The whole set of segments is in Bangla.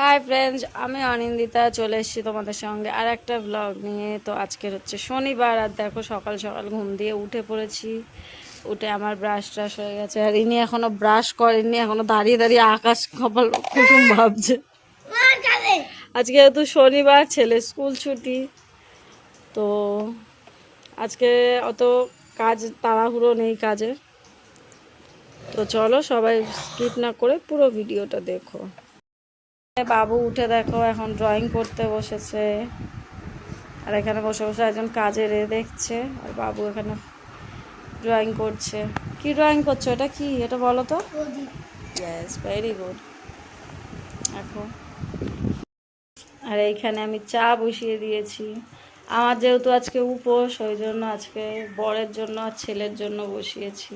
হাই ফ্রেন্ডস আমি অনিন্দিতা, চলে এসেছি তোমাদের সঙ্গে আর একটা ব্লগ নিয়ে। তো আজকের হচ্ছে শনিবার আর দেখো, সকাল সকাল ঘুম দিয়ে উঠে পড়েছি। উঠে আমার ব্রাশ ট্রাশ হয়ে গেছে। আর ইনি এখনও ব্রাশ করেননি, এখনও দাঁড়িয়ে দাঁড়িয়ে আকাশ কপাল কুটুম ভাবছে। আজকে যেহেতু শনিবার, ছেলে স্কুল ছুটি, তো আজকে অত কাজ তাড়াহুড়ো নেই কাজে তো চলো সবাই স্কিপ না করে পুরো ভিডিওটা দেখো। বাবু, উঠে দেখো, এখন ড্রয়িং করতে বসেছে। আর এখানে বসে বসে একজন কাজের এ দেখছে, আর বাবু এখানে ড্রয়িং করছে। কি ড্রয়িং করছ? এটা কি? এটা বলো তো। ইয়েস ভেরি গুড এখন আর এইখানে আমি চা বসিয়ে দিয়েছি। আমার যেহেতু আজকে উপোস, ওই জন্য আজকে বরের জন্য আর ছেলের জন্য বসিয়েছি।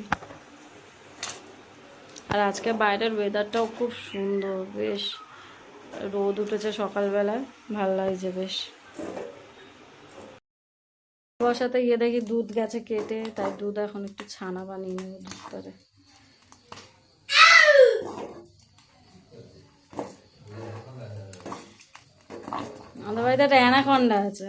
আর আজকে বাইরের ওয়েদারটাও খুব সুন্দর, বেশ রোদ উঠেছে সকালবেলা ভালো লাগছে বেশ। বসাতে গিয়ে দেখি দুধ গেছে কেটে, তাই দুধ এখন একটু ছানা বানিয়ে নেব দুধ আমাদের বাড়িতে একটা অ্যানাকন্ডা আছে।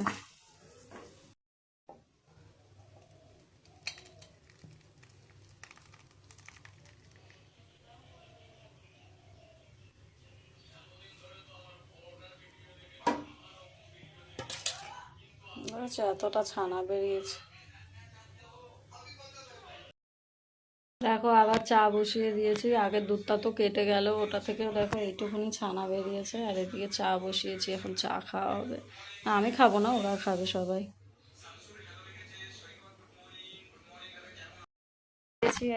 বুঝেছ এতটা ছানা বেরিয়েছে। দেখো, আবার চা বসিয়ে দিয়েছি। আগের দুধটা তো কেটে গেল, ওটা থেকে দেখো এইটুকুনি ছানা বেরিয়েছে, আর এদিকে চা বসিয়েছি, এখন চা খাওয়া হবে। আমি খাব না, ওরা খাবে সবাই।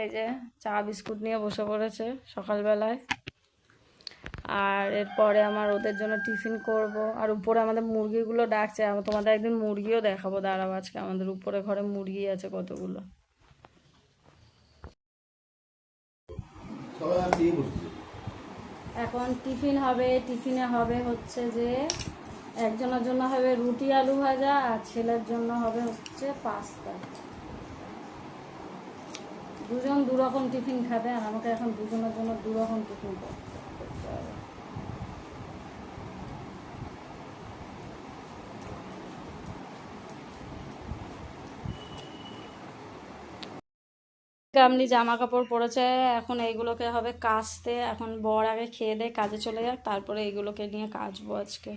এই যে, চা বিস্কুট নিয়ে বসে পড়েছে সকালবেলায়। আর এরপরে আমার ওদের জন্য টিফিন করব। আর উপরে আমাদের মুরগিগুলো ডাকছে। আমি তোমাদের একদিন মুরগিও দেখাবো। দাঁড়াবো আজকে। আমাদের উপরে ঘরে মুরগি আছে কতগুলো। এখন টিফিন হবে। টিফিনে হবে হচ্ছে যে একজনের জন্য হবে রুটি আলু ভাজা আর ছেলের জন্য হবে হচ্ছে পাস্তা। দুজন দু রকম টিফিন খাবে আর আমাকে এখন দুজনের জন্য দু রকম টিফিন করতে গামলি জামা কাপড় পরেছে, এখন এইগুলোকে হবে কাচতে, এখন বর আগে খেয়ে দিয়ে কাজে চলে যাক, তারপরে এইগুলোকে নিয়ে কাচবো আজকে।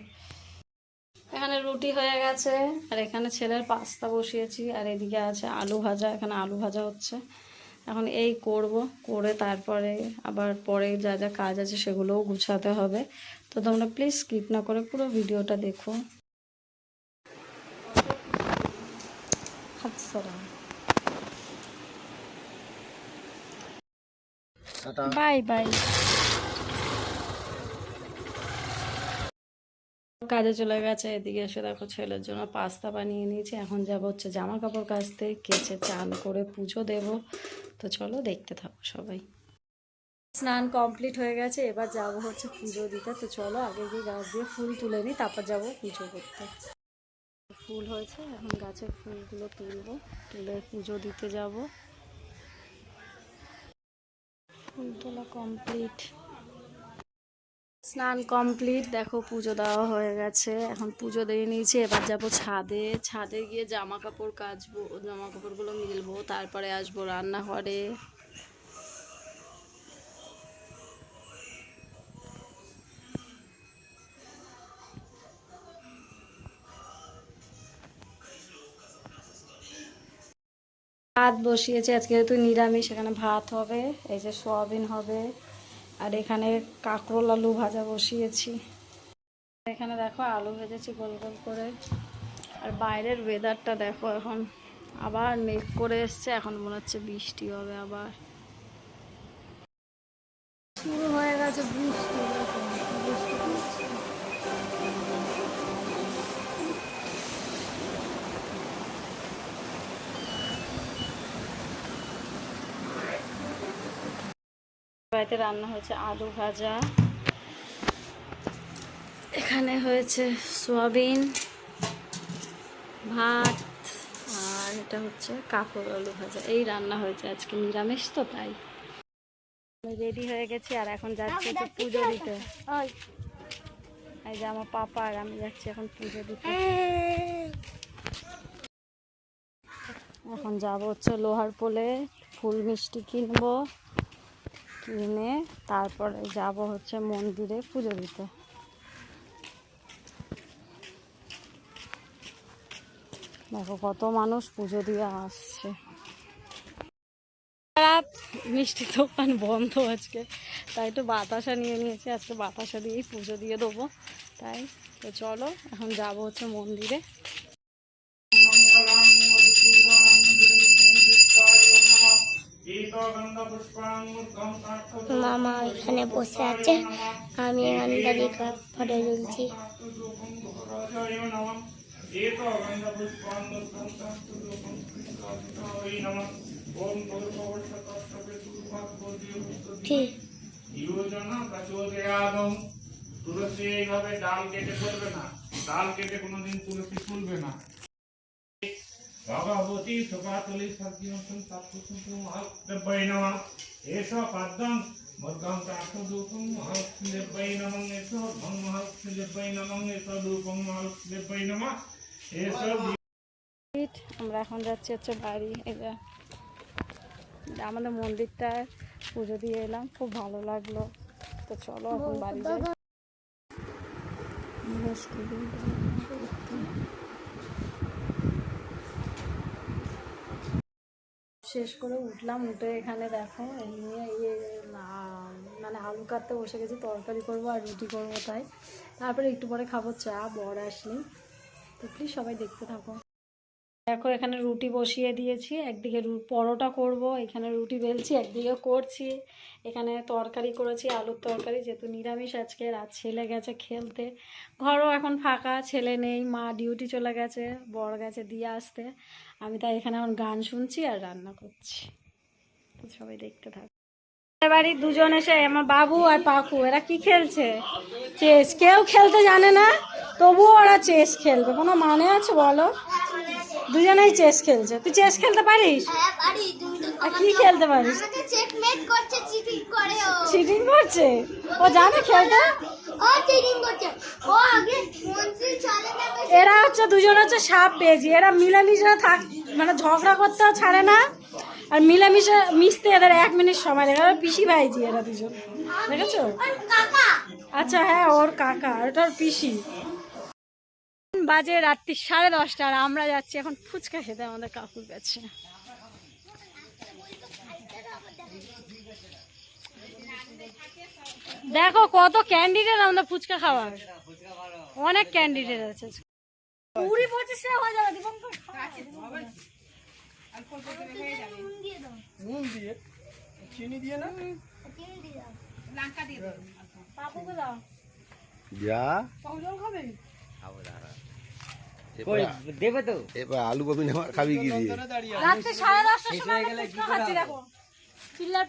এখানে রুটি হয়ে গেছে, আর এখানে ছেলের পাস্তা বসিয়েছি, আর এদিকে আছে আলু ভাজা, এখানে আলু ভাজা হচ্ছে। এখন এই করব, করে তারপরে আবার পরে যা যা কাজ আছে সেগুলোও গুছাতে হবে। তো তোমরা প্লিজ স্কিপ না করে পুরো ভিডিওটা দেখো। হাত বাই বাই। কাজে চলে গেছে, এদিকে এসে দেখো ছেলের জন্য পাস্তা বানিয়ে নিয়েছি। এখন যাব হচ্ছে জামা কাপড় কাচতে, কেচে চান করে পুজো দেব। তো চলো দেখতে থাকো সবাই। স্নান কমপ্লিট হয়ে গেছে, এবার যাব হচ্ছে পুজো দিতে। তো চলো আগে গিয়ে গাছ দিয়ে ফুল তুলে নিই, তারপর যাব পুজো করতে। ফুল হয়েছে, এখন গাছের ফুলগুলো তুলবো, তুলে পুজো দিতে যাব। ফুল তোলা কমপ্লিট স্নান কমপ্লিট দেখো পুজো দেওয়া হয়ে গেছে। এখন পুজো দিয়ে নিয়েছি। এবার যাব ছাদে। ছাদে গিয়ে জামা কাপড় কাচবো জামা কাপড়গুলো মিলবো। তারপরে আসব রান্নাঘরে। ভাত বসিয়েছি। আজকে যেহেতু নিরামিষ, এখানে ভাত হবে, এই যে সোয়াবিন হবে, আর এখানে কাঁকরোল আলু ভাজা বসিয়েছি। এখানে দেখো আলু ভেজেছি গোল গোল করে। আর বাইরের ওয়েদারটা দেখো এখন আবার মেঘ করে এসছে, এখন মনে হচ্ছে বৃষ্টি হবে আবার। শুরু হয়ে গেছে বৃষ্টি বৃষ্টি বাড়িতে রান্না হয়েছে আলু ভাজা। এখানে হয়েছে সোয়াবিন, ভাত, আর এটা হচ্ছে কাঁকড় আলু ভাজা। এই রান্না হয়েছে আজকে নিরামিষ তো, তাই। রেডি হয়ে গেছি আর এখন যাচ্ছি পুজো দিতে। এই যে আমার পাপা আর আমি যাচ্ছি এখন পুজো দিতে। এখন যাব হচ্ছে লোহার পোলে ফুল মিষ্টি কিনবো। কিনে তারপরে যাব হচ্ছে মন্দিরে পুজো দিতে। দেখো কত মানুষ পুজো দিয়ে আসছে। মিষ্টি দোকান বন্ধ আজকে, তাই একটু বাতাসা নিয়ে নিয়েছি, আজকে বাতাসা দিয়েই পুজো দিয়ে দেবো। তাই তো চলো, এখন যাব হচ্ছে মন্দিরে। মামা এখানে বসে আছে। আমি এখানে দাঁড়িয়ে ফটো তুলছি তুলসী এইভাবে ডাল কেটে করবে না। ডাল কেটে কোনোদিন তুলসী তুলবে না। ভগবতী সুপাতলি সত্যম সত্যম মহাদেবাই নমঃ। এষ পাদ্যম মর্গম তাক্ষদূপম মহাদেবাই নমঃ। এষ ধম মহাদেবাই নমঃ। এষ ধূপম মহাদেবাই নমঃ। এষ আমরা এখন যাচ্ছি হচ্ছে বাড়ি। এটা এটা আমাদের মন্দিরটায় পুজো দিয়ে এলাম খুব ভালো লাগল। তো চলো এখন বাড়ি যাই। শেষ করে উঠলাম, উঠে এখানে দেখো, এই নিয়ে ইয়ে মানে আলু কাটতে বসে গেছি, তরকারি করব আর রুটি করব তাই। তারপরে একটু পরে খাব চা, বর আসলে। তো প্লিজ সবাই দেখতে থাকো। দেখো, এখানে রুটি বসিয়ে দিয়েছি, একদিকে পরোটা করব, এখানে রুটি বেলছি, একদিকে করছি। এখানে তরকারি করেছি, আলুর তরকারি, যেহেতু নিরামিষ আজকে, রাত ছেলে গেছে খেলতে। ঘরও এখন ফাঁকা, ছেলে নেই, মা ডিউটি চলে গেছে, বর গেছে দিয়ে আসতে। আমি তাই এখানে এখন গান শুনছি আর রান্না করছি। সবাই দেখতে থাক। বাড়ির দুজন এসে, আমার বাবু আর পাকু, এরা কি খেলছে? চেস। কেউ খেলতে জানে না, তবুও ওরা চেস খেলবে। কোনো মানে আছে বলো? দুজনেই চেস খেলছে। তুই চেস খেলতে পারিস? হ্যাঁ আর কি খেলতে পারিস? চিটিং করছে ও। জানে খেলতে এরা হচ্ছে দুজন হচ্ছে সাপ পেয়েছি। এরা মিলেমিশে থাক মানে ঝগড়া করতেও ছাড়ে না। আর মিলেমিশে মিশতে এদের এক মিনিট সময় লাগে। এরা পিসি ভাইজি এরা দুজন। দেখেছ? আচ্ছা হ্যাঁ ওর কাকা। ওটা ওর পিসি। বাজে রাত্রি সাড়ে দশটা আর আমরা যাচ্ছি এখন ফুচকা খেতে আমাদের কাকুর কাছে। দেখো কত ক্যান্ডিডেট আমাদের ফুচকা খাওয়ার। অনেক ক্যান্ডিডেট আছে। কুড়ি পঁচিশ টাকা হয়ে যাবে দীপঙ্কর। পাপুকে দাও। যা। জল খাবে? দেবে তো? এবার আলু কপি নেওয়া খাবি কি দিয়ে? রাত্রে সাড়ে দশটার সময় আমরা ফুচকা খাচ্ছি দেখো। চিল্লার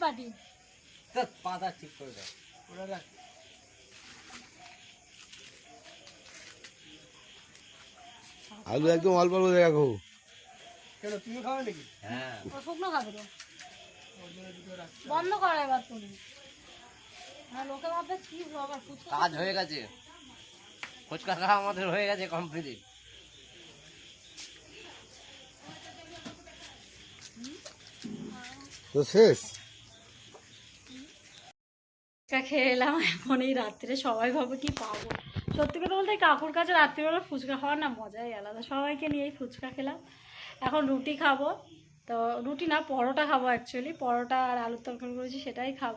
পাতা ঠিক করে দাও। আলু একদম অল্প অল্প রাখো হ্যাঁ। ও শুকনো খাবে তো। বন্ধ করো এবার তুমি। হ্যাঁ লোকে ভাববে কি ব্লগার কাজ হয়ে গেছে। ফুচকা খাওয়া আমাদের হয়ে গেছে কমপ্লিট তো শেষ? খেয়ে এলাম এখন এই রাত্রে, সবাই ভাবে কি পাবো। সত্যি কথা বলতে কাকুর কাছে রাত্রিবেলা ফুচকা খাওয়ার না মজাই আলাদা। সবাইকে নিয়েই ফুচকা খেলাম। এখন রুটি খাব। তো রুটি না, পরোটা খাব অ্যাকচুয়ালি পরোটা আর আলুর তরকারি করেছি, সেটাই খাব।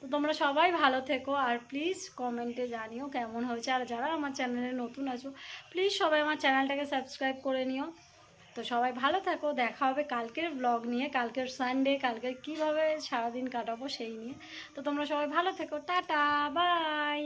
তো তোমরা সবাই ভালো থেকো। আর প্লিজ কমেন্টে জানিও কেমন হয়েছে। আর যারা আমার চ্যানেলে নতুন আছো প্লিজ সবাই আমার চ্যানেলটাকে সাবস্ক্রাইব করে নিও। তো সবাই ভালো থাকো, দেখা হবে কালকের ব্লগ নিয়ে, কালকের সানডে কালকে কীভাবে সারাদিন কাটাবো সেই নিয়ে। তো তোমরা সবাই ভালো থেকো, টাটা বাই